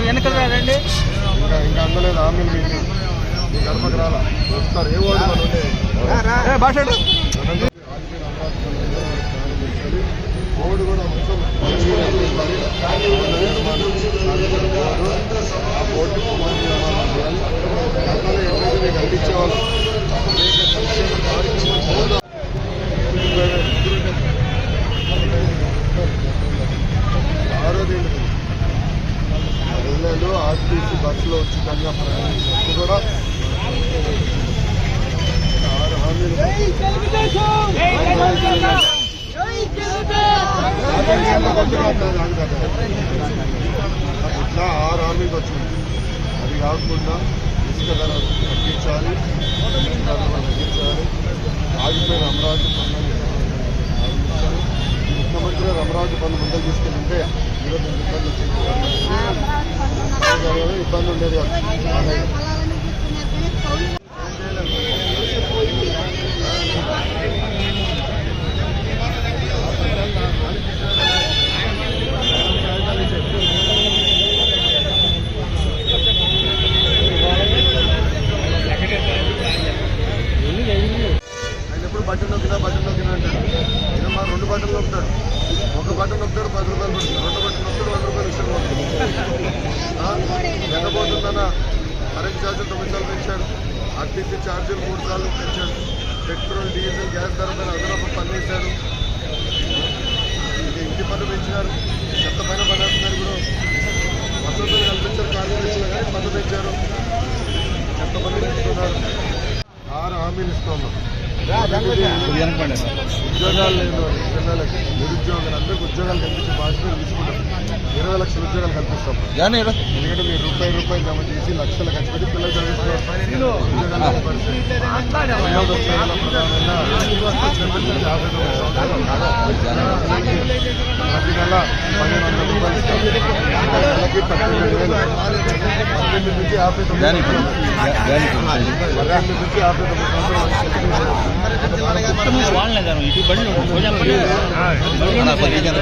వెనకాల రండి ఇంకా అందలేదు హామీలు మీకు. మీ గడపకు రాలా. వస్తారు ఏ ఓడి భాష కోవిడ్ కూడా మొత్తం ఆ పోటీ ఎట్లయితే మీకు ఆర్టీసీ బస్సులో ఉచితంగా ప్రయాణించినప్పుడు కూడా ఆరు హామీలు ఇట్లా ఆరు హామీలు వచ్చింది అది కాకుండా ఇసుక ధర తగ్గించాలి తగ్గించాలి. ఆగిపోయిన అమరావతి ఆరంభించాలి. ముఖ్యమంత్రి అమరావతి పనులు ముందుకు తీసుకెళ్తుంటే ఈరోజు ఇబ్బంది ఇబ్బంది ఉండేది కాదు. బట్టలు ఆయన ఎప్పుడు నొక్కినా బటన్ నొక్కినా అంటాడు ఈయన మా రెండు బట్టలు నొక్కుతాడు. ఒక బట్టలు నొక్కుతాడు పది రూపాయలు పడుతుంది. రెండు బట్టలు నొక్కుతాడు వంద రూపాయలు ఇష్టం పడుతుంది ఎండబోతుందన్న కరెంట్ ఛార్జీలు తొమ్మిది సార్లు పెంచాడు. ఆర్టీసీ ఛార్జీలు మూడు సార్లు పెంచాడు. పెట్రోల్ డీజిల్ గ్యాస్ ధర పైన అదనపు పన్ను వేశాడు. ఇంటి పన్ను పెంచినారు చెత్త పైన పడేస్తున్నారు ఇప్పుడు. వసతులు కల్పించారు కార్యదర్శులు కానీ పన్ను పెంచారు. ఎంతమంది పన్ను పెంచుతున్నారు ఆరు హామీలు ఇస్తున్నాం. ఉద్యోగాలు లేని పిల్లలకి నిరుద్యోగులు అందరికీ ఉద్యోగాలు కల్పించే బాధ్యత తీసుకుంటాం ఇరవై లక్షల ఉద్యోగాలు కల్పిస్తాం ఎందుకంటే మీరు రూపాయి రూపాయి జమ చేసి లక్షలు ఖర్చు పెట్టి పిల్లలు ప్రతి నెల పదిహేను వందల రూపాయలు ఇస్తాం నెలకి పద్దెనిమిది వేలు పద్దెనిమిది నుంచి యాభై తొమ్మిది సంవత్సరాలు. పద్దెనిమిది నుంచి యాభై తొమ్మిది సంవత్సరాలు పద్దెనిమిది